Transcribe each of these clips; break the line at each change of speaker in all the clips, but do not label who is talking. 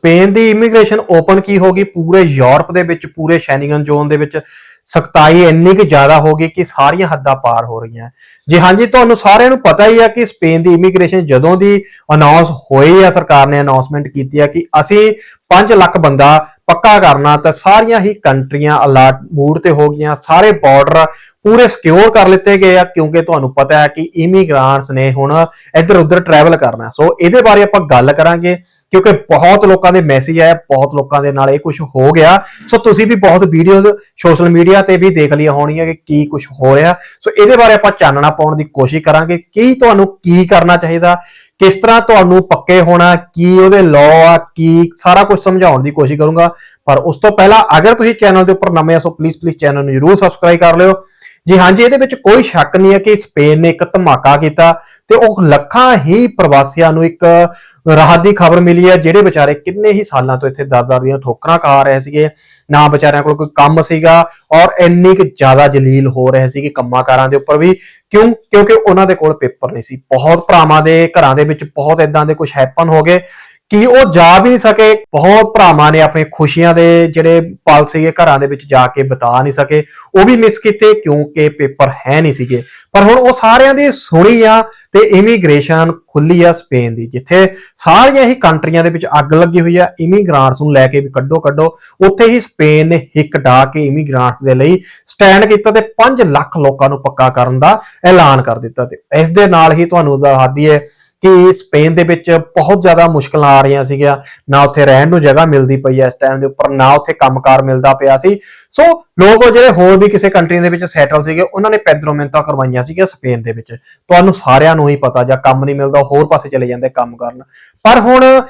Spain ਦੀ immigration open ਕੀ ਹੋ ਗਈ? ਪੂਰੇ ਯੂਰਪ ਦੇ ਵਿੱਚ, ਪੂਰੇ ਸ਼ੈਨਗਨ ਜ਼ੋਨ ਦੇ ਵਿੱਚ ਸਖਤਾਈ ਇੰਨੀ ਕਿ ਜ਼ਿਆਦਾ ਹੋ ਗਈ ਕਿ ਸਾਰੀਆਂ ਹੱਦਾਂ ਪਾਰ ਹੋ ਰਹੀਆਂ। ਜੀ ਹਾਂਜੀ ਤੁਹਾਨੂੰ ਸਾਰਿਆਂ ਨੂੰ ਪਤਾ ਹੀ ਹੈ ਕਿ ਸਪੇਨ ਦੀ ਇਮੀਗ੍ਰੇਸ਼ਨ ਜਦੋਂ ਦੀ ਅਨਾਉਂਸ ਹੋਈ ਹੈ ਸਰਕਾਰ ਨੇ ਅਨਾਉਂਸਮੈਂਟ ਕੀਤੀ ਹੈ ਕਿ ਅਸੀਂ 5 ਲੱਖ ਬੰਦਾ ਪੱਕਾ ਕਰਨਾ ਤਾਂ ਸਾਰੀਆਂ ਹੀ ਕੰਟਰੀਆਂ ਅਲਰਟ ਮੂਡ ਤੇ ਹੋ ਗਈਆਂ, ਸਾਰੇ ਬਾਰਡਰ ਪੂਰੇ ਸਿਕਿਉਰ ਕਰ ਲਿੱਤੇ ਗਏ ਆ, ਕਿਉਂਕਿ ਤੁਹਾਨੂੰ ਪਤਾ ਹੈ ਕਿ ਇਮੀਗ੍ਰਾਂਟਸ ਨੇ ਹੁਣ ਇੱਧਰ ਉੱਧਰ ਟਰੈਵਲ ਕਰਨਾ ਸੋ ਇਹਦੇ ਬਾਰੇ ਆਪਾਂ ਗੱਲ ਕਰਾਂਗੇ, ਕਿਉਂਕਿ ਬਹੁਤ ਲੋਕਾਂ ਦੇ ਮੈਸੇਜ ਆਏ, ਬਹੁਤ ਲੋਕਾਂ ਦੇ ਨਾਲ ਇਹ ਕੁਝ ਹੋ ਗਿਆ। ਸੋ ਤੁਸੀਂ ਵੀ ਬਹੁਤ ਵੀਡੀਓਜ਼ ਸੋਸ਼ਲ ਮੀਡੀਆ ਤੇ ਵੀ ਦੇਖ ਲਈਆਂ ਹੋਣੀਆਂ ਕਿ ਕੀ ਕੁਝ ਹੋ ਰਿਹਾ। ਸੋ ਇਹਦੇ ਬਾਰੇ ਆਪਾਂ ਚਾਨਣਾ ਪਾਉਣ ਦੀ ਕੋਸ਼ਿਸ਼ ਕਰਾਂਗੇ ਕੀ ਤੁਹਾਨੂੰ ਕੀ ਕਰਨਾ ਚਾਹੀਦਾ, ਕਿਸ ਤਰ੍ਹਾਂ ਤੁਹਾਨੂੰ ਪੱਕੇ ਹੋਣਾ, ਕੀ ਉਹਦੇ ਲਾਅ ਆ, ਕੀ ਸਾਰਾ ਕੁਝ ਸਮਝਾਉਣ ਦੀ ਕੋਸ਼ਿਸ਼ ਕਰੂੰਗਾ। ਪਰ ਉਸ ਤੋਂ ਪਹਿਲਾਂ ਅਗਰ ਤੁਸੀਂ ਚੈਨਲ ਦੇ ਉੱਪਰ ਨਵੇਂ ਆ ਸੋ ਪਲੀਜ਼ ਪਲੀਜ਼ ਚੈਨਲ ਨੂੰ ਜਰੂਰ ਸਬਸਕ੍ਰਾਈਬ ਕਰ ਲਿਓ। ਜੀ ਹਾਂਜੀ ਇਹਦੇ ਵਿੱਚ ਕੋਈ ਸ਼ੱਕ ਨਹੀਂ ਹੈ ਕਿ ਸਪੇਨ ਨੇ ਇੱਕ ਧਮਾਕਾ ਕੀਤਾ ਤੇ ਉਹ ਲੱਖਾਂ ਹੀ ਪ੍ਰਵਾਸੀਆਂ ਨੂੰ ਇੱਕ ਰਾਹਤ ਦੀ ਖਬਰ ਮਿਲੀ ਹੈ, ਜਿਹੜੇ ਵਿਚਾਰੇ ਕਿੰਨੇ ਹੀ ਸਾਲਾਂ ਤੋਂ ਇੱਥੇ ਦਰ-ਦਰ ਦੀਆਂ ਠੋਕਰਾਂ ਖਾ ਰਹੇ ਸੀਗੇ, ਨਾ ਵਿਚਾਰਿਆਂ ਕੋਲ ਕੋਈ ਕੰਮ ਸੀਗਾ ਔਰ ਇੰਨੀ ਕਿ ਜ਼ਿਆਦਾ ਜਲੀਲ ਹੋ ਰਹੇ ਸੀਗੇ ਕੰਮਾਂਕਾਰਾਂ ਦੇ ਉੱਪਰ ਵੀ, ਕਿਉਂ? ਕਿਉਂਕਿ ਉਹਨਾਂ ਦੇ ਕੋਲ ਪੇਪਰ ਨਹੀਂ ਸੀ। ਬਹੁਤ ਭਰਾਵਾਂ ਦੇ ਘਰਾਂ ਦੇ ਵਿੱਚ ਬਹੁਤ ਇਦਾਂ ਦੇ ਕੁਝ ਹੈਪਨ ਹੋ ਗਏ ਕਿ ਉਹ ਜਾ ਵੀ ਨਹੀਂ ਸਕੇ, ਬਹੁਤ ਭਰਾਵਾਂ ਨੇ ਆਪਣੇ ਖੁਸ਼ੀਆਂ ਦੇ ਜਿਹੜੇ ਪਲ ਸੀਗੇ ਘਰਾਂ ਦੇ ਵਿੱਚ ਜਾ ਕੇ ਬਿਤਾ ਨਹੀਂ ਸਕੇ। ਉਹ ਵੀ ਮਿਸ ਕੀਤੇ ਕਿਉਂਕਿ ਪੇਪਰ ਹੈ ਨਹੀਂ ਸੀਗੇ। ਪਰ ਹੁਣ ਉਹ ਸਾਰਿਆਂ ਦੀ ਸੁਣੀ ਆ ਤੇ ਇਮੀਗ੍ਰੇਸ਼ਨ ਖੁੱਲੀ ਆ ਸਪੇਨ ਦੀ, ਜਿੱਥੇ ਸਾਰੀਆਂ ਹੀ ਕੰਟਰੀਆਂ ਦੇ ਵਿੱਚ ਅੱਗ ਲੱਗੀ ਹੋਈ ਆ। ਇਮੀਗ੍ਰਾਂਟਸ ਨੂੰ ਲੈ ਕੇ ਵੀ ਕੱਢੋ ਕੱਢੋ। ਉੱਥੇ ਹੀ ਸਪੇਨ ਨੇ ਹਿੱਕ ਡਾ ਕੇ ਇਮੀਗ੍ਰਾਂਟਸ ਦੇ ਲਈ ਸਟੈਂਡ ਕੀਤਾ ਤੇ 5 ਲੱਖ ਲੋਕਾਂ ਨੂੰ ਪੱਕਾ ਕਰਨ ਦਾ ਐਲਾਨ ਕਰ ਦਿੱਤਾ ਤੇ ਇਸ ਦੇ ਨਾਲ ਹੀ ਤੁਹਾਨੂੰ ਦੱਸ ਦਈਏ ਕਿ ਸਪੇਨ ਦੇ ਵਿੱਚ ਬਹੁਤ ਜ਼ਿਆਦਾ ਮੁਸ਼ਕਲਾਂ ਆ ਰਹੀਆਂ ਸੀਗੀਆਂ। ਨਾ ਉੱਥੇ ਰਹਿਣ ਨੂੰ ਜਗ੍ਹਾ ਮਿਲਦੀ ਪਈ ਐ ਇਸ ਟਾਈਮ ਦੇ ਉੱਪਰ, ਨਾ ਉੱਥੇ ਕੰਮਕਾਰ ਮਿਲਦਾ ਪਿਆ ਸੀ। ਸੋ ਲੋਕ ਉਹ ਜਿਹੜੇ ਹੋਰ ਵੀ ਕਿਸੇ ਕੰਟਰੀ ਦੇ ਵਿੱਚ ਸੈਟਲ ਸੀਗੇ, ਉਹਨਾਂ ਨੇ ਪੈਦਰੋਂ ਮਿਹਨਤਾਂ ਕਰਵਾਈਆਂ ਸੀਗੀਆਂ ਸਪੇਨ ਦੇ ਵਿੱਚ। ਤੁਹਾਨੂੰ ਸਾਰਿਆਂ ਨੂੰ ਹੀ ਪਤਾ ਜਾਂ ਕੰਮ ਨਹੀਂ ਮਿਲਦਾ, ਹੋਰ ਪਾਸੇ ਚਲੇ ਜਾਂਦੇ ਕੰਮ ਕਰਨ। ਪਰ ਹੁਣ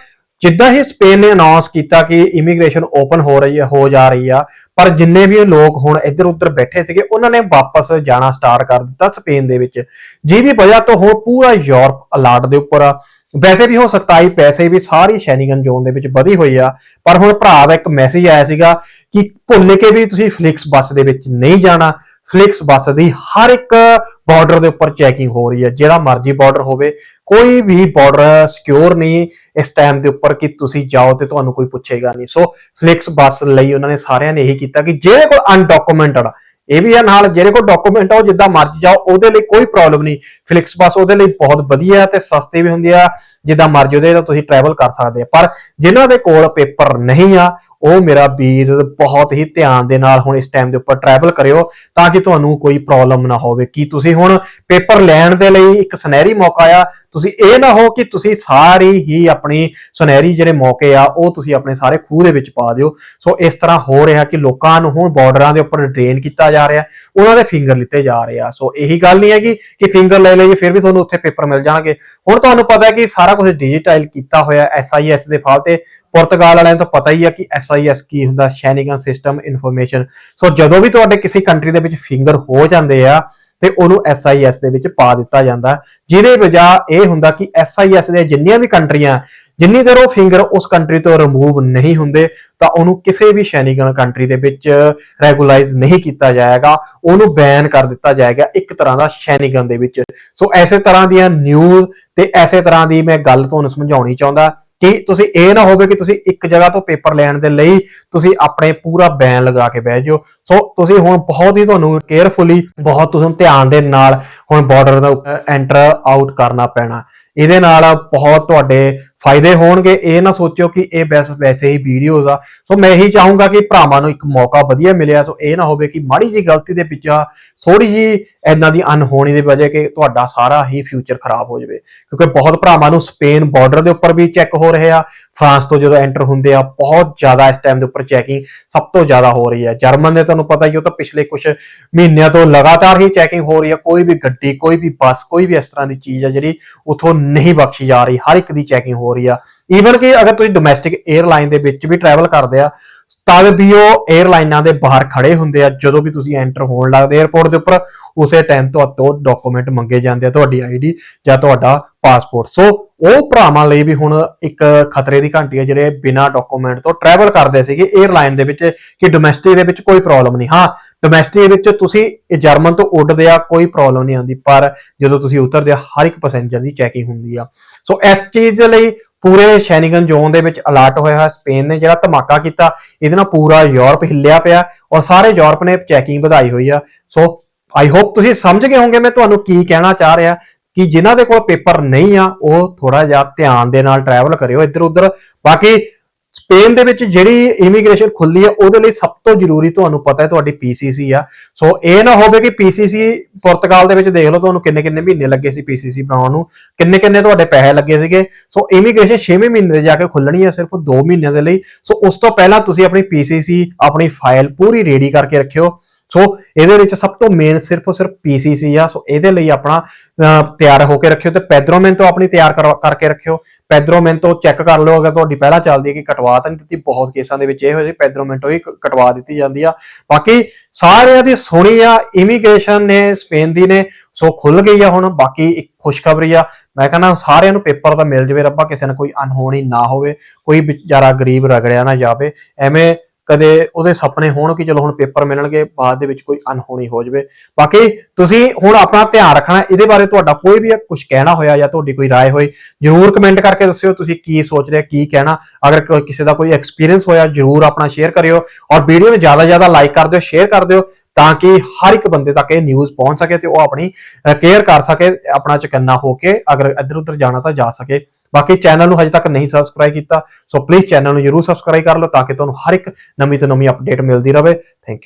ਜਿੱਦਾਂ ਹੀ ਸਪੇਨ ਨੇ ਅਨਾਉਂਸ ਕੀਤਾ ਕਿ ਇਮੀਗ੍ਰੇਸ਼ਨ ਓਪਨ ਹੋ ਰਹੀ ਹੈ, ਹੋ ਜਾ ਰਹੀ ਆ, ਪਰ ਜਿੰਨੇ ਵੀ ਲੋਕ ਹੁਣ ਇੱਧਰ ਉੱਧਰ ਬੈਠੇ ਸੀਗੇ, ਉਹਨਾਂ ਨੇ ਵਾਪਸ ਜਾਣਾ ਸਟਾਰਟ ਕਰ ਦਿੱਤਾ ਸਪੇਨ ਦੇ ਵਿੱਚ, ਜਿਹਦੀ ਵਜ੍ਹਾ ਤੋਂ ਹੁਣ ਪੂਰਾ ਯੂਰਪ ਅਲਰਟ ਦੇ ਉੱਪਰ ਆ। ਵੈਸੇ ਵੀ ਹੋ ਸਕਤਾਈ ਪੈਸੇ ਵੀ ਸਾਰੀ ਸ਼ੈਨਗਨ ਜ਼ੋਨ ਦੇ ਵਿੱਚ ਵਧੀ ਹੋਈ ਆ, ਪਰ ਹੁਣ ਭਰਾ ਦਾ ਇੱਕ ਮੈਸੇਜ ਆਇਆ ਸੀਗਾ ਕਿ ਭੁੱਲ ਕੇ ਵੀ ਤੁਸੀਂ ਫਲਿਕਸ ਬੱਸ ਦੇ ਵਿੱਚ ਨਹੀਂ ਜਾਣਾ। ਫਲਿਕਸ ਬੱਸ ਦੀ ਹਰ ਇੱਕ ਬਾਰਡਰ ਦੇ ਉੱਪਰ ਚੈਕਿੰਗ ਹੋ ਰਹੀ ਹੈ, ਜਿਹੜਾ ਮਰਜ਼ੀ ਬਾਰਡਰ ਹੋਵੇ, ਕੋਈ ਵੀ ਬਾਰਡਰ ਸਿਕਿਉਰ ਨਹੀਂ ਇਸ ਟਾਈਮ ਦੇ ਉੱਪਰ ਕਿ ਤੁਸੀਂ ਜਾਓ ਤੇ ਤੁਹਾਨੂੰ ਕੋਈ ਪੁੱਛੇਗਾ ਨਹੀਂ। ਸੋ ਫਲਿਕਸ ਬੱਸ ਲਈ ਉਹਨਾਂ ਨੇ ਸਾਰਿਆਂ ਨੇ ਇਹੀ ਕੀਤਾ ਕਿ ਜਿਹੜੇ ਕੋਲ ਅਨਡਾਕੂਮੈਂਟਡ ਇਹ ਵੀ ਆ ਨਾਲ ਜਿਹੜੇ ਕੋਲ ਡਾਕੂਮੈਂਟ ਆ ਉਹ ਜਿੱਦਾਂ ਮਰਜ਼ੀ ਜਾਓ, ਉਹਦੇ ਲਈ ਕੋਈ ਪ੍ਰੋਬਲਮ ਨਹੀਂ। ਫਲਿਕਸ ਬੱਸ ਉਹਦੇ ਲਈ ਬਹੁਤ ਵਧੀਆ ਤੇ ਸਸਤੀ ਵੀ ਹੁੰਦੀ ਆ, ਜਿੱਦਾਂ ਮਰਜ਼ੀ ਉਹਦੇ ਨਾਲ ਤੁਸੀਂ ਟਰੈਵਲ ਕਰ ਸਕਦੇ ਆ। ਪਰ ਜਿਨ੍ਹਾਂ ਦੇ ਕੋਲ ਪੇਪਰ ਨਹੀਂ ਆ, ਉਹ ਮੇਰਾ ਵੀਰ ਬਹੁਤ ਹੀ ਧਿਆਨ ਦੇ ਨਾਲ ਹੁਣ ਇਸ ਟਾਈਮ ਦੇ ਉੱਪਰ ਟਰੈਵਲ ਕਰਿਓ ਤਾਂ ਕਿ ਤੁਹਾਨੂੰ ਕੋਈ ਪ੍ਰੋਬਲਮ ਨਾ ਹੋਵੇ। ਕਿ ਤੁਸੀਂ ਹੁਣ ਪੇਪਰ ਲੈਣ ਦੇ ਲਈ ਇੱਕ ਸੁਨਹਿਰੀ ਮੌਕਾ ਆ ਤੁਸੀਂ ਇਹ ਨਾ ਹੋ ਕਿ ਤੁਸੀਂ ਸਾਰੀ ਹੀ ਆਪਣੀ ਸੁਨਹਿਰੀ ਜਿਹੜੇ ਮੌਕੇ ਆ, ਉਹ ਤੁਸੀਂ ਆਪਣੇ ਸਾਰੇ ਖੂਹ ਦੇ ਵਿੱਚ ਪਾ ਦਿਓ। ਸੋ ਇਸ ਤਰ੍ਹਾਂ ਹੋ ਰਿਹਾ ਕਿ ਲੋਕਾਂ ਨੂੰ ਹੁਣ ਬਾਰਡਰਾਂ ਦੇ ਉੱਪਰ ਡਰੇਨ ਕੀਤਾ ਜਾ ਰਿਹਾ, ਉਹਨਾਂ ਦੇ ਫਿੰਗਰ ਲਿੱਤੇ ਜਾ ਰਹੇ ਆ। ਸੋ ਇਹੀ ਗੱਲ ਨਹੀਂ ਹੈਗੀ ਕਿ ਫਿੰਗਰ ਲੈ ਲਈਏ, ਫਿਰ ਵੀ ਤੁਹਾਨੂੰ ਉੱਥੇ ਪੇਪਰ ਮਿਲ ਜਾਣਗੇ। ਹੁਣ ਤੁਹਾਨੂੰ ਪਤਾ ਹੈ ਕਿ ਸਾਰਾ ਕੁਝ ਡਿਜੀਟਾਈਲ ਕੀਤਾ ਹੋਇਆ ਐਸਆਈਐਸ ਦੇ ਫਾਲ ਤੇ ਪੁਰਤਗਾਲ ਵਾਲਿਆਂ ਤੋਂ ਪਤਾ ਹੀ ਆ ਕਿ ਐਸਆਈਐਸ ਕੀ ਹੁੰਦਾ ਸ਼ੈਨਿਗਨ ਸਿਸਟਮ ਇਨਫੋਰਮੇਸ਼ਨ ਸੋ ਜਦੋਂ ਵੀ ਤੁਹਾਡੇ ਕਿਸੇ ਕੰਟਰੀ ਦੇ ਵਿੱਚ ਫਿੰਗਰ ਹੋ ਜਾਂਦੇ ਆ ਤੇ ਉਹਨੂੰ ਐਸਆਈਐਸ ਦੇ ਵਿੱਚ ਪਾ ਦਿੱਤਾ ਜਾਂਦਾ। ਜਿਹਦੇ ਵਜ੍ਹਾ ਇਹ ਹੁੰਦਾ ਕਿ ਐਸਆਈਐਸ ਦੇ ਜਿੰਨੀਆਂ ਵੀ ਕੰਟਰੀਆਂ, ਜਿੰਨੀ ਦੇਰ ਉਹ ਫਿੰਗਰ ਉਸ ਕੰਟਰੀ ਤੋਂ ਰਿਮੂਵ ਨਹੀਂ ਹੁੰਦੇ, ਤਾਂ ਉਹਨੂੰ ਕਿਸੇ ਵੀ ਸ਼ੈਨਿਗਨ ਕੰਟਰੀ ਦੇ ਵਿੱਚ ਰੈਗੂਲਾਈਜ਼ ਨਹੀਂ ਕੀਤਾ ਜਾਏਗਾ। ਉਹਨੂੰ ਬੈਨ ਕਰ ਦਿੱਤਾ ਜਾਏਗਾ ਇੱਕ ਤਰ੍ਹਾਂ ਦਾ ਸ਼ੈਨਿਗਨ ਦੇ ਵਿੱਚ। ਸੋ ਐਸੇ ਤਰ੍ਹਾਂ ਦੀਆਂ ਨਿਊਜ਼ ਤੇ ਐਸੇ ਤਰ੍ਹਾਂ ਦੀ ਮੈਂ ਗੱਲ ਤੁਹਾਨੂੰ ਸਮਝਾਉਣੀ ਚਾਹੁੰਦਾ ਕਿ ਤੁਸੀਂ ਇਹ ਨਾ ਹੋਵੇ ਕਿ ਤੁਸੀਂ ਇੱਕ ਜਗ੍ਹਾ ਤੋਂ ਪੇਪਰ ਲੈਣ ਦੇ ਲਈ ਤੁਸੀਂ ਆਪਣੇ ਪੂਰਾ ਬੈਨ ਲਗਾ ਕੇ ਬਹਿ ਜਾਓ। ਸੋ ਤੁਸੀਂ ਹੁਣ ਬਹੁਤ ਹੀ ਤੁਹਾਨੂੰ ਕੇਅਰਫੁਲੀ ਬਹੁਤ ਤੁਸੀਂ ਧਿਆਨ ਦੇ ਨਾਲ ਹੁਣ ਬਾਰਡਰ ਦਾ ਐਂਟਰ ਆਊਟ ਕਰਨਾ ਪੈਣਾ। ਇਹਦੇ ਨਾਲ ਬਹੁਤ ਤੁਹਾਡੇ ਫਾਇਦੇ ਹੋਣਗੇ। ਇਹ ਨਾ ਸੋਚਿਓ ਕਿ ਇਹ ਬਸ ਵੈਸੇ ਹੀ ਵੀਡੀਓਜ਼ ਆ। ਸੋ ਮੈਂ ਇਹੀ ਚਾਹੂੰਗਾ ਕਿ ਭਰਾਵਾਂ ਨੂੰ ਇੱਕ ਮੌਕਾ ਵਧੀਆ ਮਿਲਿਆ। ਸੋ ਇਹ ਨਾ ਹੋਵੇ ਕਿ ਮਾੜੀ ਜੀ ਗਲਤੀ ਦੇ ਪਿੱਛੇ ਥੋੜੀ ਜੀ ਐਦਾਂ ਦੀ ਅਨਹੋਣੀ ਦੇ ਵਜ੍ਹਾ ਕਿ ਤੁਹਾਡਾ ਸਾਰਾ ਹੀ ਫਿਊਚਰ ਖਰਾਬ ਹੋ ਜਾਵੇ। ਕਿਉਂਕਿ ਬਹੁਤ ਭਰਾਵਾਂ ਨੂੰ ਸਪੇਨ ਬਾਰਡਰ ਦੇ ਉੱਪਰ ਵੀ ਚੈੱਕ ਹੋ ਰਹੇ ਆ। ਫਰਾਂਸ ਤੋਂ ਜਦੋਂ ਐਂਟਰ ਹੁੰਦੇ ਆ, ਬਹੁਤ ਜ਼ਿਆਦਾ ਇਸ ਟਾਈਮ ਦੇ ਉੱਪਰ ਚੈਕਿੰਗ ਸਭ ਤੋਂ ਜ਼ਿਆਦਾ ਹੋ ਰਹੀ ਹੈ ਜਰਮਨ ਨੇ ਤੁਹਾਨੂੰ ਪਤਾ ਹੀ ਉਹ ਤਾਂ ਪਿਛਲੇ ਕੁਝ ਮਹੀਨਿਆਂ ਤੋਂ ਲਗਾਤਾਰ ਹੀ ਚੈਕਿੰਗ ਹੋ ਰਹੀ ਹੈ ਕੋਈ ਵੀ ਗੱਡੀ, ਕੋਈ ਵੀ ਬੱਸ, ਕੋਈ ਵੀ ਇਸ ਤਰ੍ਹਾਂ ਦੀ ਚੀਜ਼ ਹੈ ਜਿਹੜੀ ਉਥੋਂ ਨਹੀਂ ਬਖਸ਼ੀ ਜਾ ਰਹੀ, ਹਰ ਇੱਕ ਦੀ ਚੈਕਿੰਗ ਹੋ ਰਹੀ ਆ। ਈਵਨ ਕਿ ਅਗਰ ਤੁਸੀਂ ਡੋਮੈਸਟਿਕ 에ਅਰਲਾਈਨ ਦੇ ਵਿੱਚ ਵੀ ਟਰੈਵਲ ਕਰਦੇ ਆ ਤਦ ਵੀ ਉਹ 에ਅਰਲਾਈਨਾਂ ਦੇ ਬਾਹਰ ਖੜੇ ਹੁੰਦੇ ਆ, ਜਦੋਂ ਵੀ ਤੁਸੀਂ ਐਂਟਰ ਹੋਣ ਲੱਗਦੇ 에ਅਰਪੋਰਟ ਦੇ ਉੱਪਰ, ਉਸੇ ਟਾਈਮ ਤੋਂ ਤੋਂ ਡਾਕੂਮੈਂਟ ਮੰਗੇ ਜਾਂਦੇ ਆ ਤੁਹਾਡੀ ਆਈਡੀ ਜਾਂ ਤੁਹਾਡਾ ਪਾਸਪੋਰਟ ਸੋ ਉਹ ਭਰਾਵਾਂ ਲਈ ਵੀ ਹੁਣ ਇੱਕ ਖਤਰੇ ਦੀ ਘੰਟੀ ਹੈ ਜਿਹੜੇ ਬਿਨਾ ਡਾਕੂਮੈਂਟ ਤੋਂ ਟਰੈਵਲ ਕਰਦੇ ਸੀਗੇ 에ਅਰਲਾਈਨ ਦੇ ਵਿੱਚ, ਕਿ ਡੋਮੈਸਟਿਕ ਦੇ ਵਿੱਚ ਕੋਈ ਪ੍ਰੋਬਲਮ ਨਹੀਂ। ਹਾਂ ਡੋਮੈਸਟਿਕ ਦੇ ਵਿੱਚ ਤੁਸੀਂ ਜਰਮਨ ਤੋਂ ਉੱਡਦੇ ਆ, ਕੋਈ ਪ੍ਰੋਬਲਮ ਨਹੀਂ ਆਉਂਦੀ, ਪਰ ਜਦੋਂ ਤੁਸੀਂ ਉਤਰਦੇ ਆ, ਹਰ ਇੱਕ ਪੈਸੇਂਜਰ ਦੀ ਚੈਕਿੰਗ ਹੁੰਦੀ ਆ। ਸੋ ਇਸ ਚੀਜ਼ ਦੇ ਲਈ ਪੂਰੇ ਸ਼ੈਨਿਗਨ ਜ਼ੋਨ ਦੇ ਵਿੱਚ ਅਲਰਟ ਹੋਇਆ ਹੋਇਆ ਸਪੇਨ ਨੇ ਜਿਹੜਾ ਧਮਾਕਾ ਕੀਤਾ, ਇਹਦੇ ਨਾਲ ਪੂਰਾ ਯੂਰਪ ਹਿੱਲਿਆ ਪਿਆ ਔਰ ਸਾਰੇ ਯੂਰਪ ਨੇ ਚੈਕਿੰਗ ਵਧਾਈ ਹੋਈ ਆ। ਸੋ ਆਈ ਹੋਪ ਤੁਸੀਂ ਸਮਝ ਗਏ ਹੋਵੋਗੇ ਮੈਂ ਤੁਹਾਨੂੰ ਕੀ ਕਹਿਣਾ ਚਾਹ ਰਿਹਾ ਕਿ ਜਿਨ੍ਹਾਂ ਦੇ ਕੋਲ ਪੇਪਰ ਨਹੀਂ ਆ, ਉਹ ਥੋੜਾ ਜਿਹਾ ਧਿਆਨ ਦੇ ਨਾਲ ਟਰੈਵਲ ਕਰਿਓ ਇੱਧਰ ਉੱਧਰ ਬਾਕੀ ਸਪੇਨ ਦੇ ਵਿੱਚ ਜਿਹੜੀ ਇਮੀਗ੍ਰੇਸ਼ਨ ਖੁੱਲੀ ਹੈ, ਉਹਦੇ ਲਈ ਸਭ ਤੋਂ ਜ਼ਰੂਰੀ ਤੁਹਾਨੂੰ ਪਤਾ ਹੈ ਤੁਹਾਡੀ ਪੀਸੀਸੀ ਆ। ਸੋ ਇਹ ਨਾ ਹੋਵੇ ਕਿ ਪੀਸੀਸੀ ਪੁਰਤਗਾਲ ਦੇ ਵਿੱਚ ਦੇਖ ਲਓ ਤੁਹਾਨੂੰ ਕਿੰਨੇ ਕਿੰਨੇ ਮਹੀਨੇ ਲੱਗੇ ਸੀ ਪੀਸੀਸੀ ਬਣਾਉਣ ਨੂੰ ਕਿੰਨੇ ਕਿੰਨੇ ਤੁਹਾਡੇ ਪੈਸੇ ਲੱਗੇ ਸੀਗੇ। ਸੋ ਇਮੀਗ੍ਰੇਸ਼ਨ 6ਵੇਂ ਮਹੀਨੇ ਦੇ ਜਾ ਕੇ ਖੁੱਲਣੀ ਹੈ ਸਿਰਫ 2 ਮਹੀਨਿਆਂ ਦੇ ਲਈ। ਸੋ ਉਸ ਤੋਂ ਪਹਿਲਾਂ ਤੁਸੀਂ ਆਪਣੀ ਪੀਸੀਸੀ ਆਪਣੀ ਫਾਈਲ ਪੂਰੀ ਰੈਡੀ ਕਰਕੇ ਰੱਖਿਓ। ਸੋ ਇਹਦੇ ਵਿੱਚ ਸਭ ਤੋਂ ਮੇਨ ਸਿਰਫ ਔਰ ਸਿਰਫ ਪੀਸੀਸੀ ਆ। ਸੋ ਇਹਦੇ ਲਈ ਆਪਣਾ ਤਿਆਰ ਹੋ ਕੇ ਰੱਖਿਓ ਤੇ ਪੈਦਰੋਮੈਨ ਤੋਂ ਆਪਣੀ ਤਿਆਰ ਕਰਵਾ- ਕਰਕੇ ਰੱਖਿਓ। ਪੈਦਰੋਮੈਨ ਤੋਂ ਚੈੱਕ ਕਰ ਲਓ। ਅਗਰ ਤੁਹਾਡੀ ਪਹਿਲਾਂ ਚੱਲਦੀ ਹੈ ਕਿ ਕਟਵਾ ਤਾਂ ਨਹੀਂ ਦਿੱਤੀ, ਬਹੁਤ ਕੇਸਾਂ ਦੇ ਵਿੱਚ ਇਹ ਹੋ ਜੀ ਪੈਦਰੋਮੈਨ ਤੋਂ ਹੀ ਕਟਵਾ ਦਿੱਤੀ ਜਾਂਦੀ ਆ। ਬਾਕੀ ਸਾਰਿਆਂ ਦੀ ਸੁਣੀ ਆ ਇਮੀਗ੍ਰੇਸ਼ਨ ਨੇ ਸਪੇਨ ਦੀ ਨੇ ਸੋ ਖੁੱਲ ਗਈ ਆ ਹੁਣ। ਬਾਕੀ ਇੱਕ ਖੁਸ਼ਖਬਰੀ ਆ। ਮੈਂ ਕਹਿੰਦਾ ਸਾਰਿਆਂ ਨੂੰ ਪੇਪਰ ਤਾਂ ਮਿਲ ਜਵੇ ਰੱਬਾ, ਕਿਸੇ ਨਾਲ ਕੋਈ ਅਨਹੋਣੀ ਨਾ ਹੋਵੇ, ਕੋਈ ਵਿਚਾਰਾ ਗਰੀਬ ਰਗੜਿਆ ਨਾ ਜਾਵੇ। ਐਵੇਂ ਕਦੇ ਉਹਦੇ ਸੁਪਨੇ ਹੋਣ ਕਿ ਚਲੋ ਹੁਣ ਪੇਪਰ ਮਿਲਣਗੇ ਬਾਅਦ ਦੇ ਵਿੱਚ ਕੋਈ ਅਨਹੋਣੀ ਹੋ ਜਾਵੇ ਬਾਕੀ ਤੁਸੀਂ ਹੁਣ ਆਪਣਾ ਧਿਆਨ ਰੱਖਣਾ ਇਹਦੇ ਬਾਰੇ ਤੁਹਾਡਾ ਕੋਈ ਵੀ ਕੁਝ ਕਹਿਣਾ ਹੋਇਆ ਜਾਂ ਤੁਹਾਡੀ ਕੋਈ رائے ਹੋਈ ਜਰੂਰ ਕਮੈਂਟ ਕਰਕੇ ਦੱਸਿਓ ਤੁਸੀਂ ਕੀ ਸੋਚ ਰਹੇ ਕੀ ਕਹਿਣਾ ਅਗਰ ਕੋਈ- ਕਿਸੇ ਦਾ ਕੋਈ ਐਕਸਪੀਰੀਅੰਸ ਹੋਇਆ ਜਰੂਰ ਆਪਣਾ ਸ਼ੇਅਰ ਕਰਿਓ ਔਰ ਵੀਡੀਓ ਨੂੰ ਜ਼ਿਆਦਾ ਜ਼ਿਆਦਾ ਲਾਈਕ ਕਰ ਦਿਓ ਸ਼ੇਅਰ ਕਰ ਦਿਓ ਤਾਂ ਕਿ ਹਰ ਇੱਕ ਬੰਦੇ ਤੱਕ ਇਹ ਨਿਊਜ਼ ਪਹੁੰਚ ਸਕੇ ਤੇ ਉਹ ਆਪਣੀ ਕੇਅਰ ਕਰ ਸਕੇ, ਆਪਣਾ ਚਕੰਨਾ ਹੋ ਕੇ ਅਗਰ ਇੱਧਰ ਉੱਧਰ ਜਾਣਾ ਤਾਂ ਜਾ ਸਕੇ। ਬਾਕੀ ਚੈਨਲ ਨੂੰ ਹਜੇ ਤੱਕ ਨਹੀਂ ਸਬਸਕ੍ਰਾਈਬ ਕੀਤਾ ਸੋ ਪਲੀਜ਼ ਚੈਨਲ ਨੂੰ ਜਰੂਰ ਸਬਸਕ੍ਰਾਈਬ ਕਰ ਲਓ ਤਾਂ ਕਿ ਤੁਹਾਨੂੰ ਹਰ ਇੱਕ ਨਵੀਂ ਤੋਂ ਨਵੀਂ ਅਪਡੇਟ ਮਿਲਦੀ ਰਹੇ। Thank you